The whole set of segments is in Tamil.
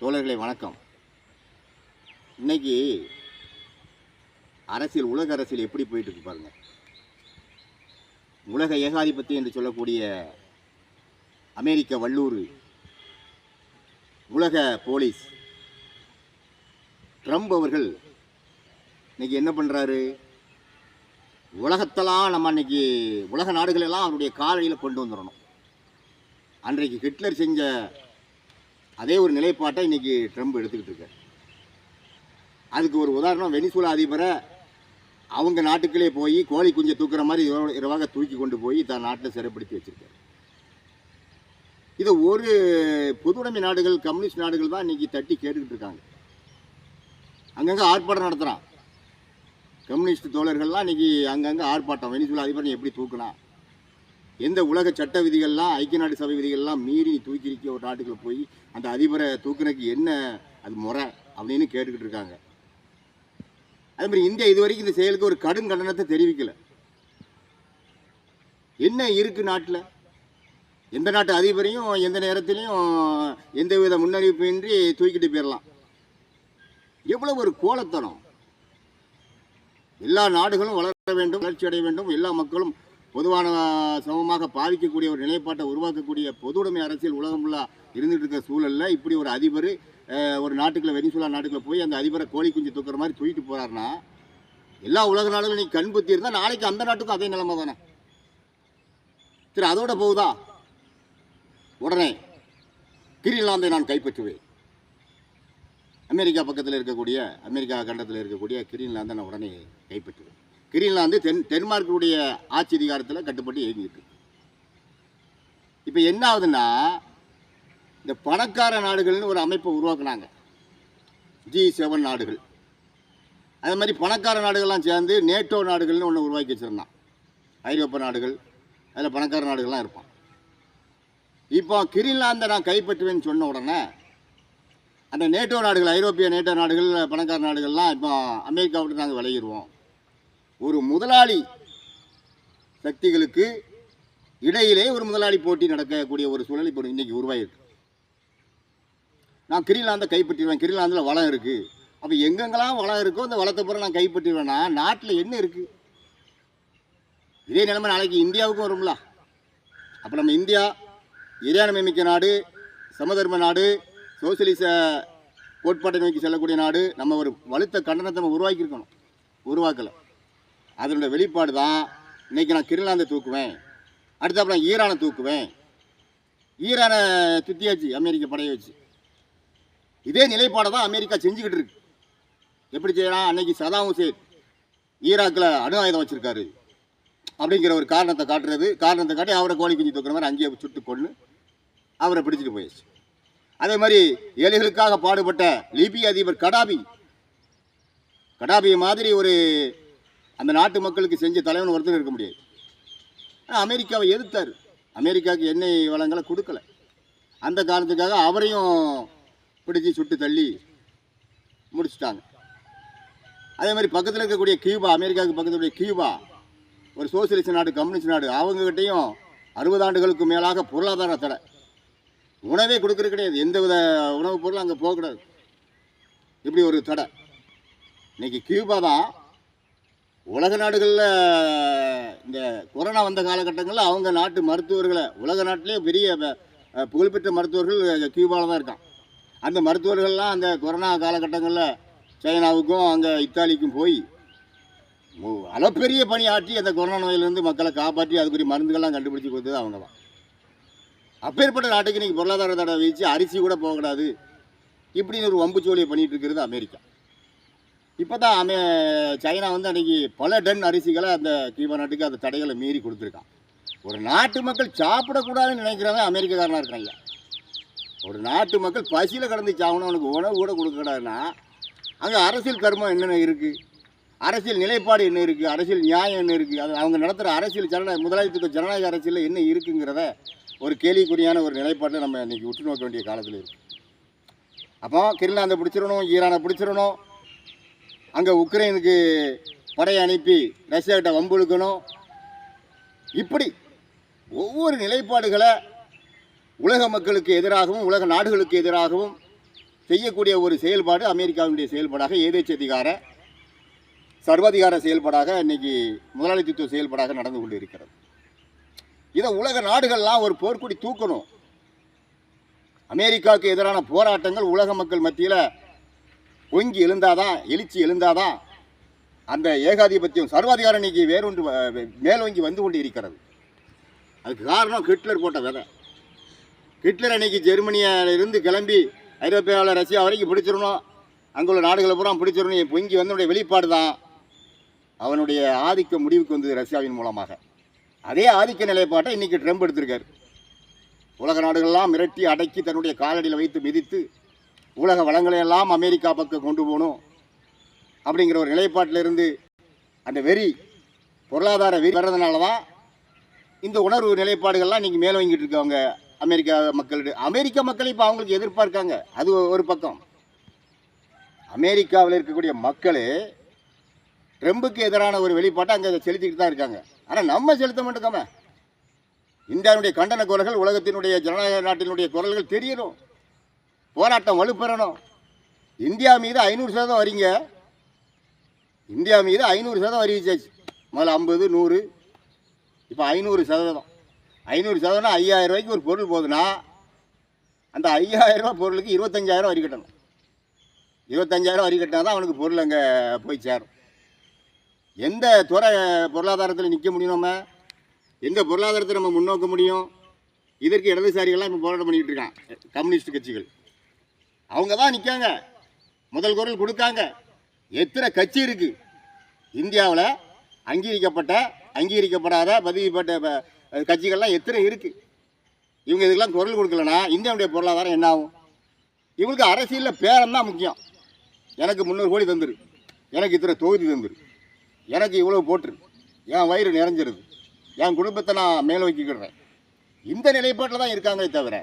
தோழர்களை வணக்கம். இன்னைக்கு அரசியல் உலக அரசியல் எப்படி போயிட்டு இருக்கு பாருங்க. உலக ஏகாதிபத்தியம் என்று சொல்லக்கூடிய அமெரிக்க வல்லூர் உலக போலீஸ். ட்ரம்ப் அவர்கள் இன்னைக்கு என்ன பண்ணுறாரு உலகத்தெல்லாம் நம்ம அன்னைக்கு உலக நாடுகளெல்லாம் அவருடைய காலடியில் கொண்டு வந்துடணும். அன்றைக்கு ஹிட்லர் செஞ்ச அதே ஒரு நிலைப்பாட்டை இன்றைக்கி ட்ரம்ப் எடுத்துக்கிட்டு இருக்கார். அதுக்கு ஒரு உதாரணம் வெனிசுலா அதிபரை அவங்க நாட்டுக்குள்ளே போய் கோழி குஞ்சை தூக்குற மாதிரி இரவாக தூக்கி கொண்டு போய் தன் நாட்டில் சிறைப்படுத்தி வச்சிருக்காரு. இதை ஒரு பொதுவுடைமை நாடுகள் கம்யூனிஸ்ட் நாடுகள் தான் இன்றைக்கி தட்டி கேட்டுக்கிட்டு இருக்காங்க. அங்கங்கே ஆர்ப்பாட்டம் நடத்துகிறான் கம்யூனிஸ்ட் தோழர்கள்லாம் இன்றைக்கி அங்கங்கே ஆர்ப்பாட்டம் வெனிசுலா அதிபரை எப்படி தூக்கினா எந்த உலக சட்ட விதிகள்லாம் ஐக்கிய நாடு சபை விதிகள்லாம் மீறி நீ தூக்கி இருக்க ஒரு நாட்டுக்குள்ள போய் அந்த அதிபரை தூக்குறதுக்கு என்ன அது முறை அப்படின்னு கேட்டுக்கிட்டு இருக்காங்க. அதே மாதிரி இந்தியா இது வரைக்கும் இந்த செயலுக்கு ஒரு கடும் கண்டனத்தை தெரிவிக்கல. என்ன இருக்கு நாட்டில்? எந்த நாட்டு அதிபரையும் எந்த நேரத்திலையும் எந்த வித முன்னறிவிப்பின்றி தூக்கிட்டு போயிடலாம் எவ்வளவு ஒரு கோலத்தனம். எல்லா நாடுகளும் வளர வேண்டும் வளர்ச்சி அடைய வேண்டும் எல்லா மக்களும் பொதுவான சமமாக பாதிக்கக்கூடிய ஒரு நிலைப்பாட்டை உருவாக்கக்கூடிய பொதுவுடைமை அரசியல் உலகம் ஃபுல்லாக இருந்துட்டு இருக்க சூழலில் இப்படி ஒரு அதிபர் ஒரு நாட்டுக்குள்ள வெனிசுலா நாட்டுக்குள்ளே போய் அந்த அதிபரை கோழி குஞ்சு தூக்குற மாதிரி தூக்கிட்டு போகிறாருன்னா எல்லா உலக நாடுகளும் நீ கண்புத்தி இருந்தால் நாளைக்கு அந்த நாட்டுக்கும் அதே நிலைமை தானே? சரி அதோட போகுதா? உடனே கிரீன்லாந்தை நான் கைப்பற்றுவேன். அமெரிக்கா பக்கத்தில் இருக்கக்கூடிய அமெரிக்கா கண்டத்தில் இருக்கக்கூடிய கிரீன்லாந்தை நான் உடனே கைப்பற்றுவேன். கிரீன்லாந்து தென் டென்மார்க்குடைய ஆட்சி அதிகாரத்தில் கட்டுப்பட்டு இயங்கிட்டு இப்போ என்ன ஆகுதுன்னா இந்த பணக்கார நாடுகள்னு ஒரு அமைப்பை உருவாக்குனாங்க. ஜி செவன் நாடுகள். அதே மாதிரி பணக்கார நாடுகள்லாம் சேர்ந்து நேட்டோ நாடுகள்னு ஒன்று உருவாக்கி வச்சுருந்தான். ஐரோப்பிய நாடுகள் அதில் பணக்கார நாடுகள்லாம் இருப்பான். இப்போ கிரீன்லாந்தை நான் கைப்பற்றுவேன்னு சொன்ன உடனே அந்த நேட்டோ நாடுகள் ஐரோப்பிய நேட்டோ நாடுகள் பணக்கார நாடுகள்லாம் இப்போ அமெரிக்காவிட்டு நாங்கள் விளையிடுவோம் ஒரு முதலாளி சக்திகளுக்கு இடையிலே ஒரு முதலாளி போட்டி நடக்கக்கூடிய ஒரு சூழல் இப்போ இன்றைக்கி உருவாயிருக்கு. நான் கிரீலாந்தை கைப்பற்றிடுவேன். கிரீலாந்தில் வளம் இருக்குது அப்போ எங்கெங்கெல்லாம் வளம் இருக்கோ அந்த வளத்தை பூரா நான் கைப்பற்றிடுவேன்னா நாட்டில் என்ன இருக்குது இதே நிலைமை நாளைக்கு இந்தியாவுக்கும் வரும்ல. அப்போ நம்ம இந்தியா இறையாண்மை மிக்க நாடு சமதர்ம நாடு சோசியலிச கோட்பாட்டை நோக்கி செல்லக்கூடிய நாடு நம்ம ஒரு வலுத்த கண்டனத்தை நம்ம உருவாக்கியிருக்கணும். உருவாக்கலை. அதனுடைய வெளிப்பாடு தான் இன்னைக்கு நான் கிரிலாந்தை தூக்குவேன். அடுத்தாப்புல நான் ஈரானை தூக்குவேன். ஈரானை துத்தியாச்சு அமெரிக்க படையை வச்சு. இதே நிலைப்பாடை தான் அமெரிக்கா செஞ்சுக்கிட்டு இருக்கு. எப்படி செய்யலாம் அன்னைக்கு சதாம் ஹுசேன் ஈராக்கில் அணு ஆயுதம் வச்சுருக்காரு. அப்படிங்கிற ஒரு காரணத்தை காட்டுறது. காரணத்தை காட்டி அவரை கோழி குஞ்சு தூக்குற மாதிரி அங்கேயே சுட்டு கொண்டு அவரை பிடிச்சிட்டு போயிடுச்சு அதே மாதிரி ஏழைகளுக்காக பாடுபட்ட லிபிய அதிபர் கடாபி. கடாபி மாதிரி ஒரு அந்த நாட்டு மக்களுக்கு செஞ்ச தலைவன் ஒருத்தர் இருக்க முடியாது. ஆனால் அமெரிக்காவை எதிர்த்தார். அமெரிக்காவுக்கு எண்ணெய் வளங்களை கொடுக்கல. அந்த காரணத்துக்காக அவரையும் பிடிச்சி சுட்டு தள்ளி முடிச்சிட்டாங்க. அதே மாதிரி பக்கத்தில் இருக்கக்கூடிய கியூபா அமெரிக்காவுக்கு பக்கத்தில் கியூபா ஒரு சோசியலிஸ்ட் நாடு கம்யூனிஸ்ட் நாடு அவங்ககிட்டையும் அறுபது ஆண்டுகளுக்கு மேலாக பொருளாதார தடை. உணவே கொடுக்கறது கிடையாது. எந்த வித உணவுப் பொருளும் அங்கே போகக்கூடாது. இப்படி ஒரு தடை. இன்றைக்கி கியூபா தான் உலக நாடுகளில் இந்த கொரோனா வந்த காலகட்டங்களில் அவங்க நாட்டு மருத்துவர்களை உலக நாட்டிலே பெரிய புகழ்பெற்ற மருத்துவர்கள் கியூபாவில் தான் இருக்கான். அந்த மருத்துவர்கள்லாம் அந்த கொரோனா காலகட்டங்களில் சைனாவுக்கும் அங்கே இத்தாலிக்கும் போய் அளப்பெரிய பணி ஆற்றி அந்த கொரோனா நோயிலிருந்து மக்களை காப்பாற்றி அதுக்குரிய மருந்துகள்லாம் கண்டுபிடிச்சி கொடுத்தது அவங்க தான். அப்பேற்பட்ட நாட்டுக்கு இன்னைக்கு பொருளாதார தடை வீச்சு அரிசி கூட போகக்கூடாது. இப்படின்னு ஒரு வம்பு பண்ணிகிட்டு இருக்கிறது அமெரிக்கா. இப்போ தான் அமே சைனா வந்து அன்றைக்கி பல டன் அரிசிகளை அந்த கியூபா நாட்டுக்கு அந்த தடைகளை மீறி கொடுத்துருக்கான். ஒரு நாட்டு மக்கள் சாப்பிடக்கூடாதுன்னு நினைக்கிறவன் அமெரிக்காக்காரனாக இருக்காங்க ஒரு நாட்டு மக்கள் பசியில் கடந்து சாகணும் அவனுக்கு உணவு கூட கொடுக்கக்கூடாதுன்னா அங்கே அரசியல் கர்மம் என்னென்ன இருக்குது அரசியல் நிலைப்பாடு என்ன இருக்குது அரசியல் நியாயம் என்ன இருக்குது அது அவங்க நடத்துகிற அரசியல் ஜனநாயக முதலாளித்துவ ஜனநாயக அரசியலில் என்ன இருக்குங்கிறத ஒரு கேள்விக்குறியான ஒரு நிலைப்பாட்டை நம்ம இன்றைக்கி உற்று நோக்க வேண்டிய காலத்தில் இருக்குது அப்போ கிரிலாந்தை பிடிச்சிடணும் ஈரானை பிடிச்சிடணும் அங்கே உக்ரைனுக்கு படையை அனுப்பி ரஷ்யாக்கிட்ட வம்புழுக்கணும். இப்படி ஒவ்வொரு நிலைப்பாடுகளை உலக மக்களுக்கு எதிராகவும் உலக நாடுகளுக்கு எதிராகவும் செய்யக்கூடிய ஒரு செயல்பாடு அமெரிக்காவினுடைய செயல்பாடாக ஏதேச்சதிகார சர்வாதிகார செயல்பாடாக இன்னைக்கு முதலாளித்துவ செயல்பாடாக நடந்து கொண்டு இருக்கிறது இதை உலக நாடுகள்லாம் ஒரு போர்க்குடி தூக்கணும். அமெரிக்காவுக்கு எதிரான போராட்டங்கள் உலக மக்கள் மத்தியில் பொங்கி எழுந்தாதான் எழுச்சி எழுந்தாதான் அந்த ஏகாதிபத்தியம் சர்வாதிகார இன்னைக்கு வேறொன்று வ- மேலோங்கி வந்து கொண்டு இருக்கிறது அதுக்கு காரணம் ஹிட்லர் போட்ட விதை. ஹிட்லர் அன்னைக்கு ஜெர்மனியிலிருந்து கிளம்பி ஐரோப்பியாவில் ரஷ்யா வரைக்கும் பிடிச்சிடணும். அங்குள்ள நாடுகளை பூரா பிடிச்சிடணும். பொங்கி வந்தனுடைய வெளிப்பாடு தான். அவனுடைய ஆதிக்க முடிவுக்கு வந்தது ரஷ்யாவின் மூலமாக. அதே ஆதிக்க நிலைப்பாட்டை இன்றைக்கி ட்ரம்ப் எடுத்திருக்கார். உலக நாடுகள்லாம் மிரட்டி அடக்கி தன்னுடைய காலடியில் வைத்து மிதித்து உலக வளங்களை எல்லாம் அமெரிக்கா பக்கம் கொண்டு போகணும் அப்படிங்கிற ஒரு நிலைப்பாட்டிலிருந்து அந்த வெறி பொருளாதார வெறி வர்றதுனால தான் இந்த உணர்வு நிலைப்பாடுகள்லாம் இன்றைக்கி மேலே வாங்கிட்டு இருக்கவங்க அமெரிக்கா மக்களிட அமெரிக்க மக்கள் இப்போ அவங்களுக்கு எதிர்பார்க்காங்க அது ஒரு பக்கம். அமெரிக்காவில் இருக்கக்கூடிய மக்களே ட்ரம்புக்கு எதிரான ஒரு வெளிப்பாட்டை அங்கே செலுத்திக்கிட்டு தான் இருக்காங்க. ஆனால் நம்ம செலுத்த மாட்டோக்காம இந்தியாவுடைய கண்டன குரல்கள் உலகத்தினுடைய ஜனநாயக நாட்டினுடைய குரல்கள் தெரியணும். போராட்டம் வலுப்பெறணும். இந்தியா மீது ஐநூறு சதவீதம் வரீங்க இந்தியா மீது ஐநூறு சதவீதம் வரிச்சாச்சு முதல்ல ஐம்பது நூறு. இப்போ ஐநூறு சதவீதம். ஐநூறு சதவீதம் ஐயாயிரம் ரூபாய்க்கு ஒரு பொருள் போகுதுன்னா அந்த ஐயாயிரம் பொருளுக்கு இருபத்தஞ்சாயிரம் வரி கட்டணும். இருபத்தஞ்சாயிரம் வரி கட்டினா தான் அவனுக்கு பொருள் அங்கே போய் சேரும். எந்த துறை பொருளாதாரத்தில் நிற்க முடியும் நம்ம? எந்த பொருளாதாரத்தை நம்ம முன்னோக்க முடியும்? இதற்கு இடதுசாரிகள்லாம் இப்போ போராட்டம் பண்ணிக்கிட்டு இருக்கான் கம்யூனிஸ்ட் கட்சிகள். அவங்க தான் நிற்காங்க முதல் குரல் கொடுக்காங்க. எத்தனை கட்சி இருக்குது இந்தியாவில் அங்கீகரிக்கப்பட்ட அங்கீகரிக்கப்படாத பதிவுப்பட்ட கட்சிகள்லாம் எத்தனை இருக்குது இவங்க இதுக்கெல்லாம் குரல் கொடுக்கலனா இந்தியாவுடைய பொருளாதாரம் என்ன ஆகும்? இவங்களுக்கு அரசியலில் பேரம் தான் முக்கியம். எனக்கு முந்நூறு கோடி தந்துரு. எனக்கு இத்தனை தொகுதி தந்துரு. எனக்கு இவ்வளோ போட்டுரு. என் வயிறு நிறைஞ்சிருது. என் குடும்பத்தை நான் மேல் வைக்கிக்கிறேன். இந்த நிலைப்பாட்டில் தான் இருக்காங்களே தவிர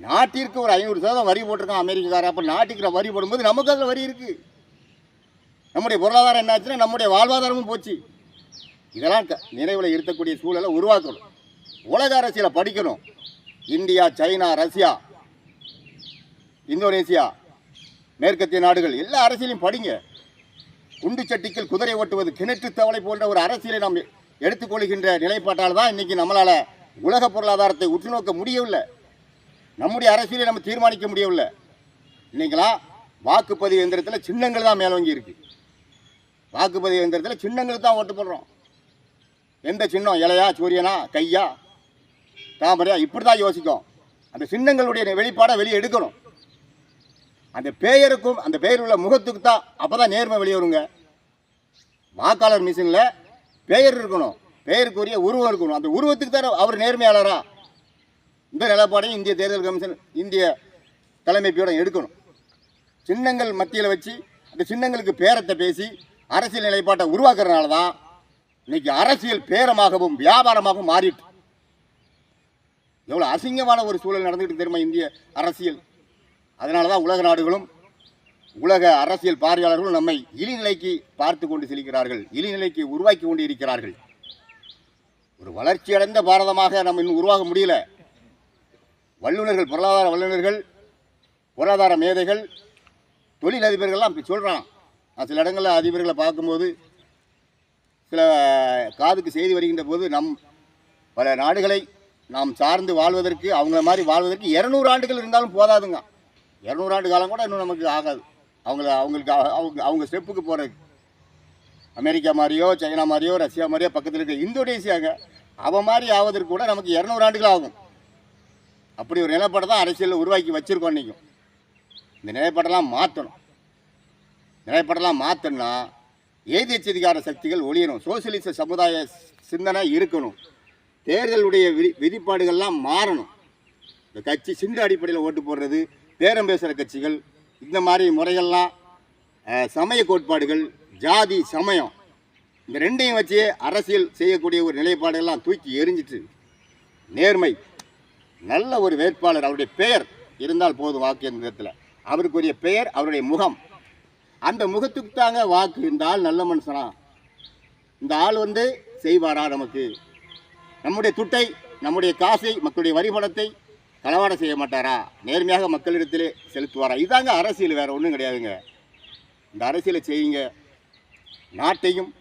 நாட்டிற்கு ஒரு ஐநூறு சதவீதம் வரி போட்டிருக்கான் அமெரிக்காரன். அப்போ நாட்டுக்கு வரி போடும்போது நமக்கு அதில் வரி இருக்குது நம்முடைய பொருளாதாரம் என்னாச்சுன்னா நம்முடைய வாழ்வாதாரமும் போச்சு. இதெல்லாம் க- நினைவில் இருக்கக்கூடிய சூழலை உருவாக்கணும். உலக அரசியலை படிக்கணும். இந்தியா சைனா ரஷ்யா இந்தோனேசியா மேற்கத்திய நாடுகள் எல்லா அரசியலையும் படிங்க. குண்டு சட்டிக்கில் குதிரை ஓட்டுவது கிணற்று தவளை போன்ற ஒரு அரசியலை நாம் எடுத்துக்கொள்கின்ற நிலைப்பாட்டால் தான் இன்றைக்கி நம்மளால் உலக பொருளாதாரத்தை உற்று நோக்க முடியவில்லை. நம்முடைய அரசியலை நம்ம தீர்மானிக்க முடியவில்லை. இன்னைக்கெல்லாம் வாக்குப்பதிவு எந்திரத்தில் சின்னங்கள் தான் மேலோங்கி இருக்கு. வாக்குப்பதிவு எந்திரத்தில் சின்னங்களுக்கு தான் ஓட்டு போடுறோம். எந்த சின்னம்? இலையா சூரியனா கையா? தாமரையா? இப்படி தான் யோசிக்கும். அந்த சின்னங்களுடைய வெளிப்பாடை வெளியே எடுக்கணும். அந்த பெயருக்கும் அந்த பெயர் உள்ள முகத்துக்கு தான் அப்போ தான் நேர்மை வெளியே வருங்க வாக்காளர் மிஷினில் பெயர் இருக்கணும். பெயருக்குரிய உருவம் இருக்கணும். அந்த உருவத்துக்கு தான் அவர் நேர்மையாளரா? இந்த நிலப்பாடையும் இந்திய தேர்தல் கமிஷன் இந்திய தலைமைப்போட எடுக்கணும். சின்னங்கள் மத்தியில் வச்சு அந்த சின்னங்களுக்கு பேரத்தை பேசி அரசியல் நிலைப்பாட்டை உருவாக்குறதுனால தான் இன்னைக்கு அரசியல் பேரமாகவும் வியாபாரமாகவும் மாறிட்டு. எவ்வளோ அசிங்கமான ஒரு சூழல் நடந்துகிட்டு தெரியுமா இந்திய அரசியல்? அதனால தான் உலக நாடுகளும் உலக அரசியல் பார்வையாளர்களும் நம்மை இழிநிலைக்கு பார்த்து கொண்டு செல்கிறார்கள் இழிநிலைக்கு உருவாக்கி கொண்டு இருக்கிறார்கள். ஒரு வளர்ச்சியடைந்த பாரதமாக நம்ம இன்னும் உருவாக முடியல. வல்லுநர்கள் பொருளாதார வல்லுநர்கள் பொருளாதார மேதைகள் தொழிலதிபர்கள்லாம் இப்படி சொல்கிறான் நான் சில இடங்களில் அதிபர்களை பார்க்கும்போது சில காதுக்கு செய்தி வருகின்ற போது நம் பல நாடுகளை நாம் சார்ந்து வாழ்வதற்கு அவங்கள மாதிரி வாழ்வதற்கு இரநூறு ஆண்டுகள் இருந்தாலும் போதாதுங்க. இரநூறு ஆண்டு காலம் கூட இன்னும் நமக்கு ஆகாது. அவங்கள அவங்களுக்கு அவங்க அவங்க ஸ்டெப்புக்கு போகிறது அமெரிக்கா மாதிரியோ சைனா மாதிரியோ ரஷ்யா மாதிரியோ பக்கத்தில் இருக்க இந்தோனேசியாங்க அவன் மாதிரி ஆவதற்கு கூட நமக்கு இரநூறு ஆண்டுகள் ஆகும். அப்படி ஒரு நிலைப்பாடு தான் அரசியலில் உருவாக்கி வச்சுருக்கோம் இன்றைக்கும் இந்த நிலைப்பாடெல்லாம் மாற்றணும். நிலைப்பாடெல்லாம் மாற்றணும்னா ஏதிச்சதிகார சக்திகள் ஒழியணும் சோசியலிச சமுதாய சிந்தனை இருக்கணும். தேர்தலுடைய விதி விதிப்பாடுகள்லாம் மாறணும். இந்த கட்சி சிந்து அடிப்படையில் ஓட்டு போடுறது பேரம் பேசுகிற கட்சிகள் இந்த மாதிரி முறைகள்லாம் சமய கோட்பாடுகள் ஜாதி சமயம் இந்த ரெண்டையும் வச்சு அரசியல் செய்யக்கூடிய ஒரு நிலைப்பாடுகள்லாம் தூக்கி எரிஞ்சிட்டு நேர்மை நல்ல ஒரு வேட்பாளர் அவருடைய பெயர் இருந்தால் போதும் வாக்கு எந்திரத்தில் அவருக்குரிய பெயர் அவருடைய முகம். அந்த முகத்துக்கு தாங்க வாக்கு இந்த ஆள் நல்ல மனுஷனா. இந்த ஆள் வந்து செய்வாரா நமக்கு? நம்முடைய துட்டை நம்முடைய காசை மக்களுடைய வரிபணத்தை களவாடம் செய்ய மாட்டாரா? நேர்மையாக மக்களிடத்திலே செலுத்துவாரா? இதாங்க அரசியல் வேறு ஒன்றும் கிடையாதுங்க. இந்த அரசியலை செய்யுங்க. நாட்டையும்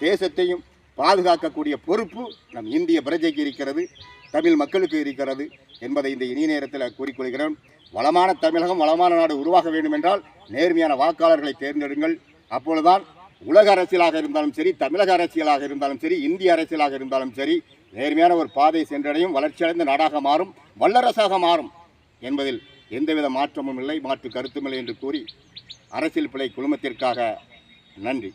தேசத்தையும் பாதுகாக்கக்கூடிய பொறுப்பு நம் இந்திய பிரஜைக்கு இருக்கிறது. தமிழ் மக்களுக்கு இருக்கிறது என்பதை இந்த இனிய நேரத்தில் கூறிக்கொள்கிறேன் வளமான தமிழகம் வளமான நாடு உருவாக வேண்டும் என்றால் நேர்மையான வாக்காளர்களை தேர்ந்தெடுங்கள். அப்பொழுதுதான் உலக அரசியலாக இருந்தாலும் சரி தமிழக அரசியலாக இருந்தாலும் சரி இந்திய அரசியலாக இருந்தாலும் சரி நேர்மையான ஒரு பாதை சென்றடையும் வளர்ச்சியடைந்த நாடாக மாறும் வல்லரசாக மாறும் என்பதில் எந்தவித மாற்றமும் இல்லை மாற்று கருத்தும் இல்லை என்று கூறி அரசியல் பிழை குழுமத்திற்காக நன்றி.